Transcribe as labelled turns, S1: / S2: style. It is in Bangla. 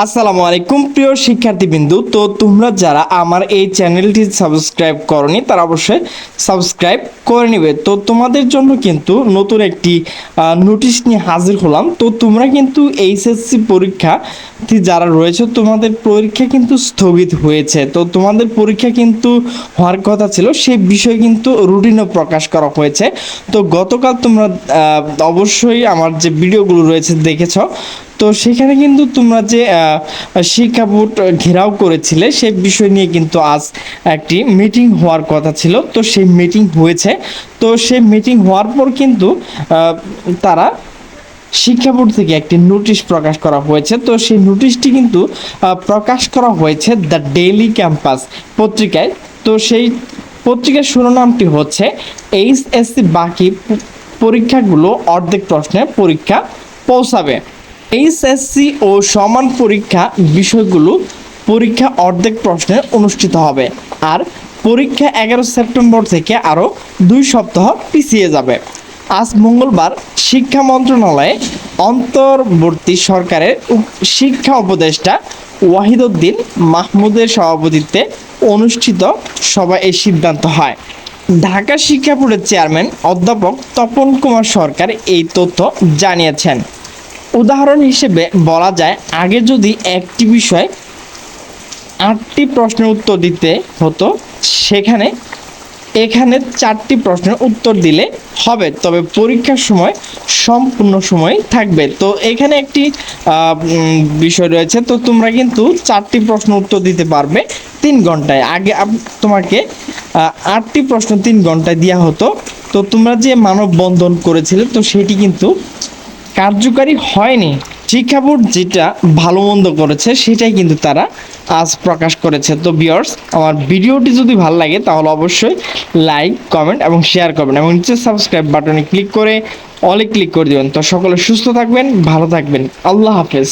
S1: আসসালামু আলাইকুম, প্রিয় শিক্ষার্থীবৃন্দু। তো তোমরা যারা আমার এই চ্যানেলটি সাবস্ক্রাইব করনি, তারা অবশ্যই সাবস্ক্রাইব করে নেবে। তো তোমাদের জন্য কিন্তু নতুন একটি নোটিশ নিয়ে হাজির হলাম। তো তোমরা কিন্তু এইচএসসি পরীক্ষা যারা রয়েছে, তোমাদের পরীক্ষা কিন্তু স্থগিত হয়েছে। তো তোমাদের পরীক্ষা কিন্তু হওয়ার কথা ছিল, সেই বিষয়ে কিন্তু রুটিনও প্রকাশ করা হয়েছে। তো গতকাল তোমরা অবশ্যই আমার যে ভিডিওগুলো রয়েছে দেখেছ তো সেখানে কিন্তু তোমরা যে শিক্ষা বোর্ড ঘেরাও করেছিলে, সে বিষয় নিয়ে কিন্তু আজ একটি মিটিং হওয়ার কথা ছিল। তো সেই মিটিং হয়েছে। তো সেই মিটিং হওয়ার পর কিন্তু তারা শিক্ষা বোর্ড থেকে একটি নোটিশ প্রকাশ করা হয়েছে। তো সেই নোটিশটি কিন্তু প্রকাশ করা হয়েছে দ্য ডেইলি ক্যাম্পাস পত্রিকায়। তো সেই পত্রিকার শিরোনামটি হচ্ছে, এইচএসসি বাকি পরীক্ষাগুলো অর্ধেক প্রশ্নে পরীক্ষা পৌঁছাবে। এইচএসসি ও সমান পরীক্ষা বিষয়গুলো পরীক্ষা অর্ধেক প্রশ্নে অনুষ্ঠিত হবে। আর পরীক্ষা এগারো সেপ্টেম্বর থেকে আরও দুই সপ্তাহ পিছিয়ে যাবে। আজ মঙ্গলবার শিক্ষা মন্ত্রণালয়ে অন্তর্বর্তী সরকারের শিক্ষা উপদেষ্টা ওয়াহিদউদ্দিন মাহমুদের সভাপতিত্বে অনুষ্ঠিত সভায় এই সিদ্ধান্ত হয়। ঢাকা শিক্ষা বোর্ডের চেয়ারম্যান অধ্যাপক তপন কুমার সরকার এই তথ্য জানিয়েছেন। উদাহরণ হিসেবে বলা যায়, আগে যদি একটি বিষয় আটটি প্রশ্নের উত্তর দিতে হতো, সেখানে এখানে চারটি প্রশ্নের উত্তর দিলে হবে। তবে পরীক্ষার সময়, সম্পূর্ণ সময় থাকবে। তো এখানে একটি বিষয় রয়েছে। তো তোমরা কিন্তু চারটি প্রশ্ন উত্তর দিতে পারবে তিন ঘন্টায়। আগে তোমাকে আটটি প্রশ্ন তিন ঘন্টায় দেওয়া হতো। তো তোমরা যে মানববন্ধন করেছিলে, তো সেটি কিন্তু কার্যকারী হয়নি। শিক্ষা বোর্ড যেটা ভালো মন্দ করেছে, সেটাই কিন্তু তারা আজ প্রকাশ করেছে। তো বিয়ার্স আমার ভিডিওটি যদি ভালো লাগে, তাহলে অবশ্যই লাইক কমেন্ট এবং শেয়ার করবেন। এবং নিচে সাবস্ক্রাইব বাটনে ক্লিক করে অলে ক্লিক করে দেবেন। তো সকলে সুস্থ থাকবেন, ভালো থাকবেন। আল্লাহ হাফেজ।